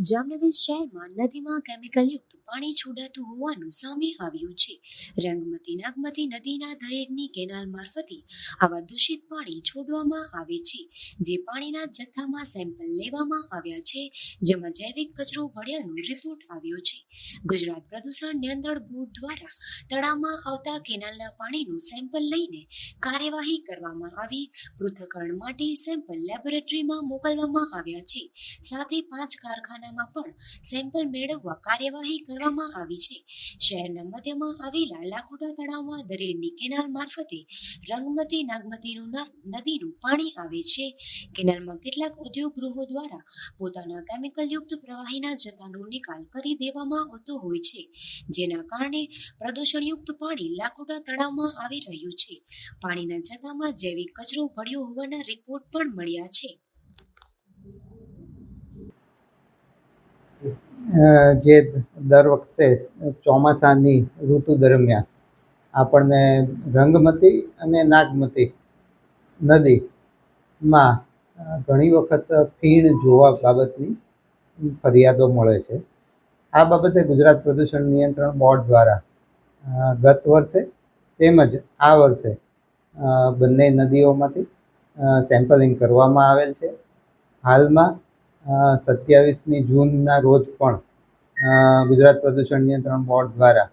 જામનગર શહેરમાં નદીમાં કેમિકલયુક્ત પાણી છોડાતું હોવાનું સામે આવ્યું છે. રંગમતી નાગમતી નદીના દરેડની કેનાલ મારફતે આવા દૂષિત પાણી છોડવામાં આવે છે. જે પાણીના જથ્થામાં સેમ્પલ લેવામાં આવ્યા છે, જેમાં જૈવિક કચરો ભળ્યાનો રિપોર્ટ આવ્યો છે. ગુજરાત પ્રદૂષણ નિયંત્રણ બોર્ડ દ્વારા તળાવમાં આવતા કેનાલના પાણીનું સેમ્પલ લઈને કાર્યવાહી કરવામાં આવી. પૃથ્થકરણ માટે સેમ્પલ લેબોરેટરીમાં મોકલવામાં આવ્યા છે. સાથે પાંચ કારખાનામાં પણ સેમ્પલ મેળવવા કાર્યવાહી કરવામાં આવી છે. શહેરના મધ્યમાં આવેલા લાખોટા તળાવમાં દરેડની કેનાલ મારફતે રંગમતી નાગમતીનું નદીનું પાણી આવે છે. કેનાલમાં કેટલાક ઉદ્યોગ ગૃહો દ્વારા પોતાના કેમિકલયુક્ત પ્રવાહીના જથ્થાનો નિકાલ કરી દેવામાં આવતો હોય છે, જેના કારણે પ્રદૂષણયુક્ત પાણી લાખોટા તળાવમાં આવી રહ્યું છે. પાણીના જથ્થામાં જૈવિક કચરો ભળ્યો હોવાના રિપોર્ટ પણ મળ્યા છે. જે દર વખતે ચોમાસાની ઋતુ દરમિયાન આપણને રંગમતી અને નાગમતી નદીમાં ઘણી વખત ફીણ જોવા બાબતની ફરિયાદો મળે છે. આ બાબતે ગુજરાત પ્રદૂષણ નિયંત્રણ બોર્ડ દ્વારા ગત વર્ષે તેમજ આ વર્ષે બંને નદીઓમાંથી સેમ્પલિંગ કરવામાં આવેલ છે. હાલમાં સત્યાવીસમી જૂનના રોજ પણ ગુજરાત પ્રદૂષણ નિયંત્રણ બોર્ડ દ્વારા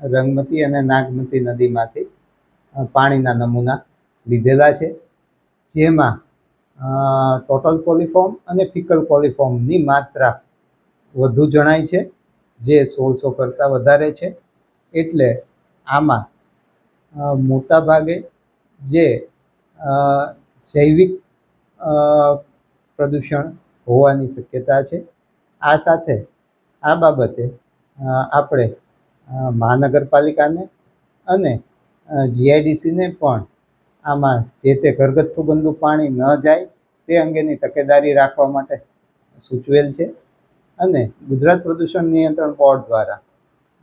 રંગમતી અને નાગમતી નદીમાંથી પાણીના નમૂના લીધેલા છે, જેમાં ટોટલ કોલિફોર્મ અને ફિકલ કોલિફોર્મની માત્રા વધુ જણાય છે, જે સોળસો કરતાં વધારે છે, એટલે આમાં મોટા ભાગે જે જૈવિક પ્રદૂષણ હોવાની શક્યતા છે. આ સાથે આ બાબતે આપણે મહાનગરપાલિકાને અને જીઆઈડીસીને પણ આમાં જે તે ઘરગથ્થુ ગંદુ પાણી ન જાય તે અંગેની તકેદારી રાખવા માટે સૂચવેલ છે. અને ગુજરાત પ્રદૂષણ નિયંત્રણ બોર્ડ દ્વારા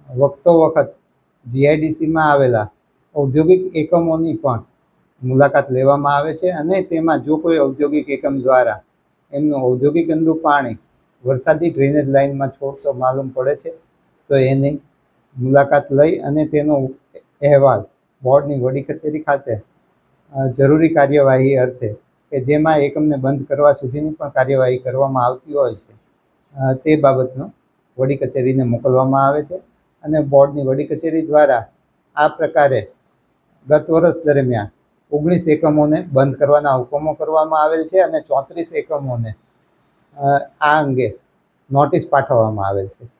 વખતો વખત જીઆઈડીસીમાં આવેલા ઔદ્યોગિક એકમોની પણ મુલાકાત લેવામાં આવે છે અને તેમાં જો કોઈ ઔદ્યોગિક એકમ દ્વારા એમનું ઔદ્યોગિક ગંદુ પાણી વરસાદી ડ્રેનેજ લાઇનમાં છોડતો માલુમ પડે છે, તો એની મુલાકાત લઈ અને તેનો અહેવાલ બોર્ડની વડી કચેરી ખાતે જરૂરી કાર્યવાહી અર્થે કે જેમાં એકમને બંધ કરવા સુધીની પણ કાર્યવાહી કરવામાં આવતી હોય છે. તે બાબતનો વડી કચેરીને મોકલવામાં આવે છે અને બોર્ડની વડી કચેરી દ્વારા આ પ્રકારે ગત વર્ષ દરમિયાન ઓગણીસ એકમોને બંધ કરવાના હુકમો કરવામાં આવેલ છે અને ચોત્રીસ એકમોને આ અંગે નોટિસ પાઠવવામાં આવેલ છે.